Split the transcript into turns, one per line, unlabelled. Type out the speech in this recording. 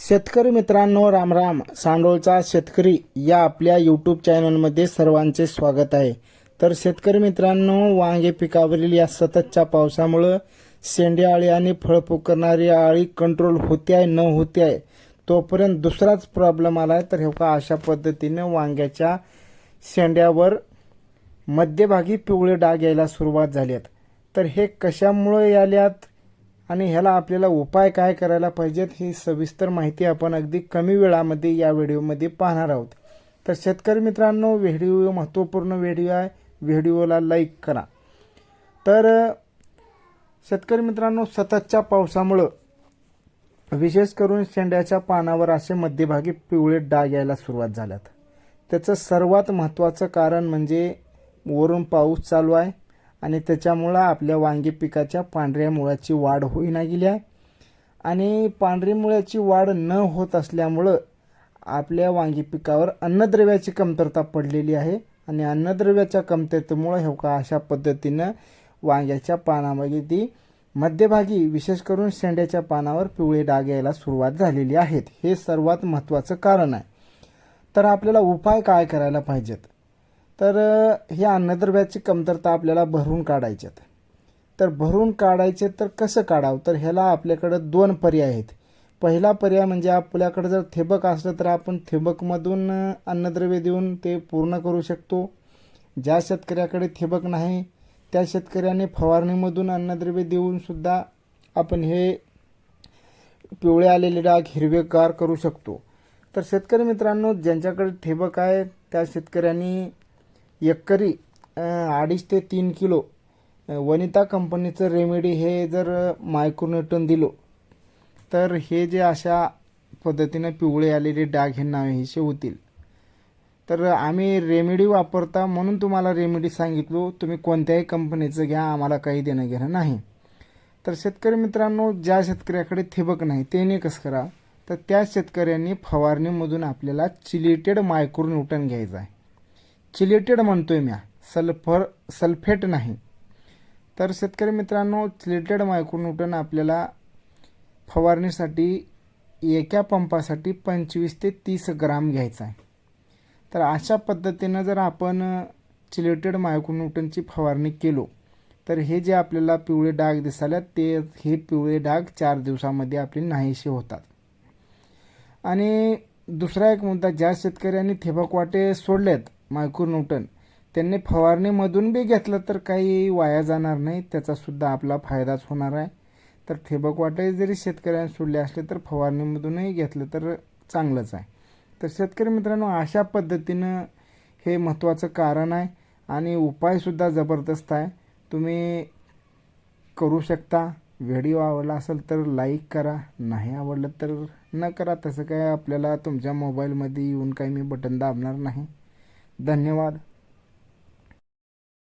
शेतकरी मित्रांनो रामराम सांडोळचा शेतकरी या आपल्या यूट्यूब चॅनलमध्ये सर्वांचे स्वागत आहे. तर शेतकरी मित्रांनो वांगे पिकावरील या सततच्या पावसामुळं शेंडे आळी आणि फळ करणारी आळी कंट्रोल होते आहे न होते आहे तोपर्यंत दुसराच प्रॉब्लेम आला आहे तर हे का अशा पद्धतीनं वांग्याच्या शेंड्यावर मध्यभागी पिवळे डाग यायला सुरुवात झाली आहेत. तर हे कशामुळे याल्यात आणि ह्याला आपल्याला उपाय काय करायला पाहिजेत ही सविस्तर माहिती आपण अगदी कमी वेळामध्ये या व्हिडिओमध्ये पाहणार आहोत. तर शेतकरी मित्रांनो व्हिडिओ महत्त्वपूर्ण व्हिडिओ आहे. व्हिडिओला लाईक करा. तर शेतकरी मित्रांनो सततच्या पावसामुळं विशेष करून शेंड्याच्या पानावर असे मध्यभागी पिवळे डाग यायला सुरुवात झाल्यात. त्याचं सर्वात महत्त्वाचं कारण म्हणजे वरून पाऊस चालू आहे. आणि त्याच्यामुळं आपल्या वांगी पिकाच्या पांढऱ्या मुळाची वाढ होईना गेली आहे. आणि पांढरी मुळाची वाढ न होत असल्यामुळं आपल्या वांगी पिकावर अन्नद्रव्याची कमतरता पडलेली आहे. आणि अन्नद्रव्याच्या कमतरतेमुळं हे का अशा पद्धतीनं वांग्याच्या पानामध्ये ती मध्यभागी विशेष करून शेंड्याच्या पानावर पिवळे डाग यायला सुरुवात झालेली आहेत. हे सर्वात महत्त्वाचं कारण आहे. तर आपल्याला उपाय काय करायला पाहिजेत? तर हे अन्नद्रव्याची कमतरता आपल्याला भरून काढायच्यात तर भरून काढायचे तर कसं काढावं? तर ह्याला आपल्याकडं दोन पर्याय आहेत. पहिला पर्याय म्हणजे आपल्याकडं जर ठिबक असलं तर आपण ठिबकमधून अन्नद्रव्य देऊन ते पूर्ण करू शकतो. ज्या शेतकऱ्याकडे ठिबक नाही त्या शेतकऱ्याने फवारणीमधून अन्नद्रव्य देऊन सुद्धा आपण हे पिवळे आलेले डाग हिरवेगार करू शकतो. तर शेतकरी मित्रांनो ज्यांच्याकडे ठिबक आहे त्या शेतकऱ्यांनी एकरी अडीच ते तीन किलो वनिता कंपनीचं रेमेडी हे जर मायक्रोनेटून दिलो तर हे जे अशा पद्धतीने पिवळे आलेले डाग हे नाहीसे होतील. तर आम्ही रेमेडी वापरता म्हणून तुम्हाला रेमेडी सांगितलो तुम्ही कोणत्याही कंपनीचं घ्या आम्हाला काही देणं घेणं नाही. तर शेतकरी मित्रांनो ज्या शेतकऱ्याकडे ठिबक नाही त्याने कसं करा तर त्या शेतकऱ्यांनी फवारणीमधून आपल्याला चिलिटेड मायक्रोन्यूटन घ्यायचं आहे. चिलेटेड म्हणतोय मी सल्फर सल्फेट नाही. तर शेतकरी मित्रांनो चिलेटेड मायक्रोन्यूटन आपल्याला फवारणीसाठी एका पंपासाठी पंचवीस ते तीस ग्राम घ्यायचा आहे. तर अशा पद्धतीनं जर आपण चिलेटेड मायक्रोन्यूटनची फवारणी केलो तर हे जे आपल्याला पिवळे डाग दिसायला ते हे पिवळे डाग चार दिवसामध्ये आपले नाहीसे होतात. आणि दुसरा एक मुद्दा ज्या शेतकऱ्यांनी थेबकवाटे सोडलेत मायक्रोन्यूटन त्यांनी फवारणीमधून बी घेतलं तर काही वाया जाणार नाही त्याचासुद्धा आपला फायदाच होणार आहे. तर ठिबक वाटे जरी शेतकऱ्यांनी सोडले असले तर फवारणीमधूनही घेतलं तर चांगलंच आहे. तर शेतकरी मित्रांनो अशा पद्धतीनं हे महत्त्वाचं कारण आहे आणि उपायसुद्धा जबरदस्त आहे. तुम्ही करू शकता. व्हिडिओ आवडला असेल तर लाईक करा. नाही आवडलं तर न करा. तसं काय आपल्याला तुमच्या मोबाईलमध्ये येऊन काही मी बटन दाबणार नाही. धन्यवाद.